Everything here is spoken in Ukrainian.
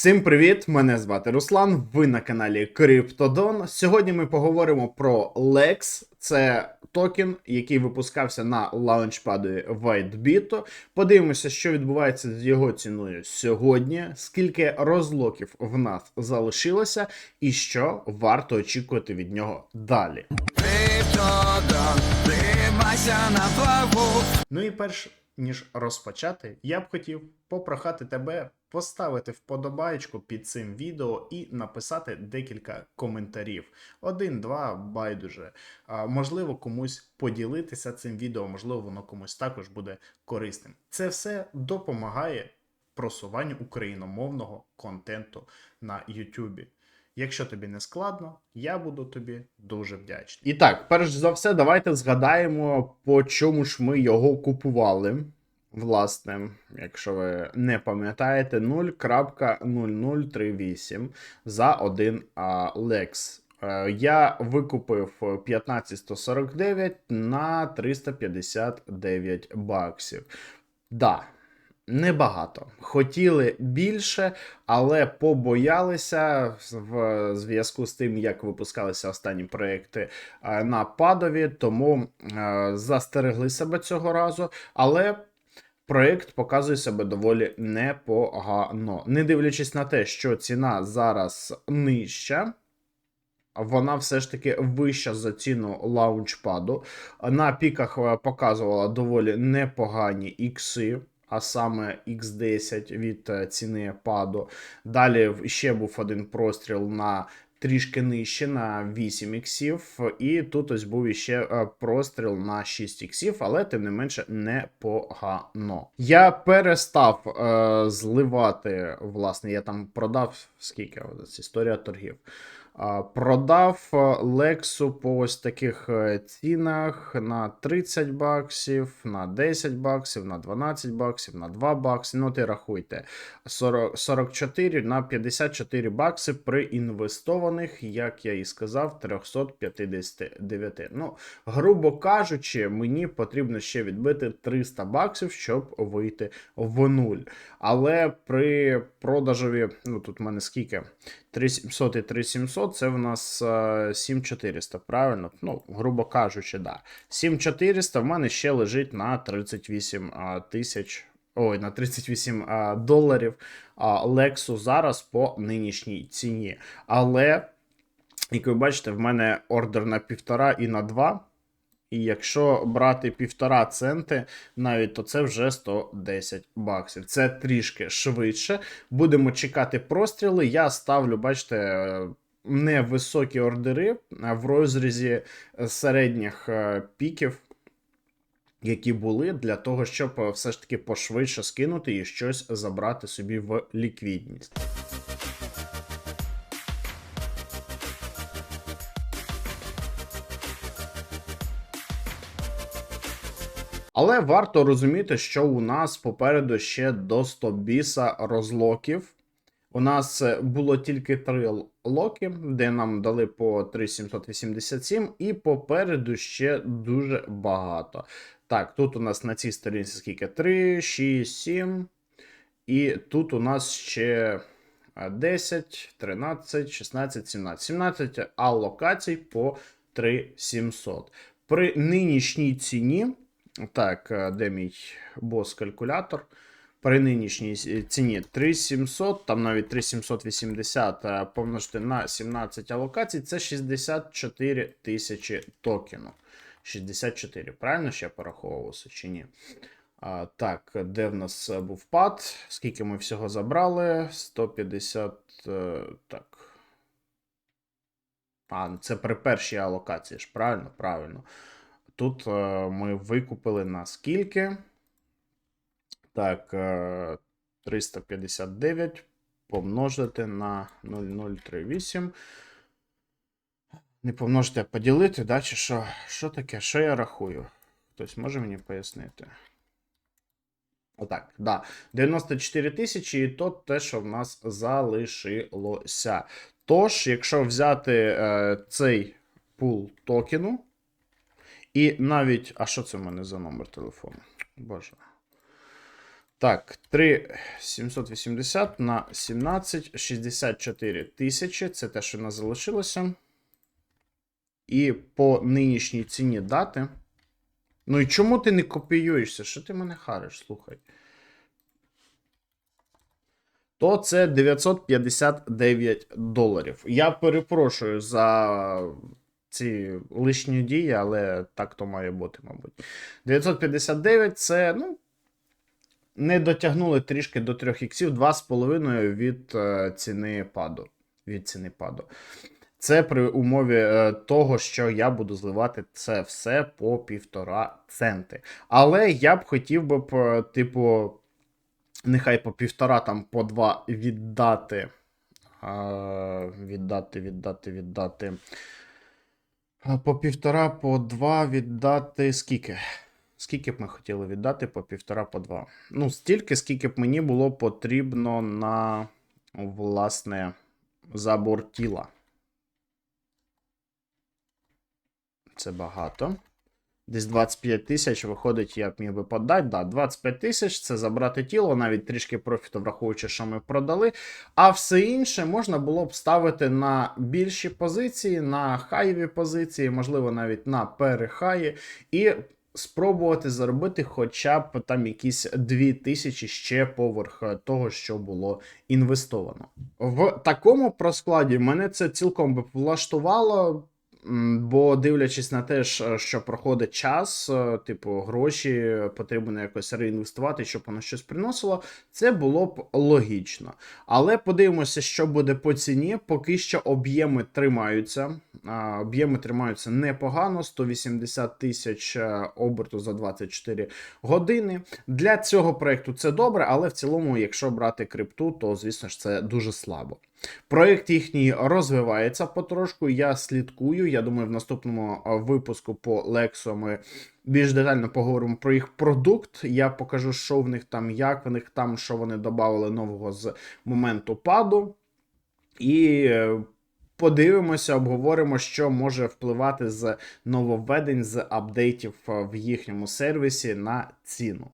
Всім привіт! Мене звати Руслан. Ви на каналі Криптодон. Сьогодні ми поговоримо про Lex. Це токен, який випускався на лаунчпаді WhiteBit. Подивимося, що відбувається з його ціною сьогодні, скільки розлоків в нас залишилося, і що варто очікувати від нього далі. На плаву. Ну і перш ніж розпочати, я б хотів попрохати тебе поставити вподобайку під цим відео і написати декілька коментарів. Один, два, байдуже. Можливо, комусь поділитися цим відео, можливо, воно комусь також буде корисним. Це все допомагає просуванню україномовного контенту на YouTube. Якщо тобі не складно, я буду тобі дуже вдячний. І так, перш за все, давайте згадаємо, по чому ж ми його купували. Власне, якщо ви не пам'ятаєте, 0.0038 за один Lex. Е, Я викупив 1549 на 359 баксів. Да, Небагато. Хотіли більше, але побоялися в зв'язку з тим, як випускалися останні проекти е, на падові, тому е, застерегли себе цього разу. Але проект показує себе доволі непогано. Не дивлячись на те, що ціна зараз нижча. Вона все ж таки вища за ціну лаунчпаду. На піках е, показувала доволі непогані ікси а саме X10 від е, ціни паду. Далі ще був один простріл на трішки нижче на 8 іксів, і тут ось був іще е, простріл на 6 іксів, але тим не менше непогано. Я перестав е, зливати, власне, я там продав скільки ось історія торгів. Продав е, Лексу по ось таких е, цінах на 30 баксів, на 10 баксів, на 12 баксів, на 2 бакси. Ну, ти рахуйте, 40, 44 на 54 бакси при інвестованих, як я і сказав, 359. Ну, грубо кажучи, мені потрібно ще відбити 300 баксів, щоб вийти в нуль. Але при продажові, ну тут в мене скільки? 3700 і 3700 це в нас е, 7400, правильно? Ну, грубо кажучи, да. 7400 в мене ще лежить на 38 тисяч. Ой, на 38 а, доларів а, Лексу зараз по нинішній ціні. Але, як ви бачите, в мене ордер на півтора і на 2. І якщо брати півтора центи, навіть то це вже 110 баксів. Це трішки швидше. Будемо чекати простріли. Я ставлю, бачите, невисокі ордери в розрізі середніх е, піків. Які були для того, щоб е, все ж таки пошвидше скинути і щось забрати собі в ліквідність. Але варто розуміти, що у нас попереду ще до 100 біса розлоків. У нас е, було тільки три локи, де нам дали по 3787, і попереду ще дуже багато. Так, тут у нас на цій сторінці скільки? 3, 6, 7. І тут у нас ще 10, 13, 16, 17. 17 алокацій по 3700. При нинішній ціні. Так, е, де мій бос-калькулятор? При нинішній ціні 3700, там навіть 3780 е, помножити на 17 алокацій, це 64 тисячі токенів. 64, правильно ще пораховувався чи ні? А, Так, де в нас був пад? Скільки ми всього забрали? 150. е, Так. А, це при першій алокації ж, правильно? Правильно. Тут е, ми викупили на скільки? Так, е, 359 помножити на 0038. Не помножити, а поділити, да? Чи що? Що таке? Що я рахую? Хтось може мені пояснити? Отак, да. 94 тисячі, і то те, що в нас залишилося. Тож, якщо взяти е, цей пул токену, і навіть. А що це в мене за номер телефону? Боже. Так, 3,780 на 17, 64 тисячі. Це те, що в нас залишилося. І по нинішній ціні дати. Ну і чому ти не копіюєшся? Що ти мене хариш, слухай? То це 959 доларів. Я перепрошую за ці лишні дії, але так то має бути, мабуть. 959 це, ну, не дотягнули трішки до 3 іксів, 2,5 від е, ціни паду. Від ціни паду. Це при умові е, того, що я буду зливати це все по півтора центи. Але я б хотів би, е, типу, нехай по півтора, там по два віддати. Віддати, віддати, віддати. По півтора, по два віддати скільки? Скільки б ми хотіли віддати по півтора, по два? Ну, стільки, скільки б мені було потрібно на, власне, забор тіла. Це багато. Десь 25 тисяч виходить, я б міг би подати. Да, 25 тисяч це забрати тіло, навіть трішки профіту, враховуючи, що ми продали. А все інше можна було б ставити на більші позиції, на хайові позиції, можливо, навіть на перехаї, і спробувати заробити хоча б там якісь 2 тисячі ще поверх того, що було інвестовано. В такому проскладі мене це цілком би влаштувало. Бо дивлячись на те, що проходить час, е, типу, гроші потрібно якось реінвестувати, щоб воно щось приносило, це було б логічно. Але подивимося, що буде по ціні. Поки що об'єми тримаються. Об'єми тримаються непогано: 180 тисяч е, оберту за 24 години. Для цього проекту це добре, але в цілому, якщо брати крипту, то звісно ж це дуже слабо. Проєкт їхній розвивається потрошку. Я слідкую. Я думаю, в наступному випуску по Lexo ми більш детально поговоримо про їх продукт. Я покажу, що в них там, як в них там, що вони додали нового з моменту паду. І е, подивимося, обговоримо, що може впливати з нововведень, з апдейтів е, в їхньому сервісі на ціну.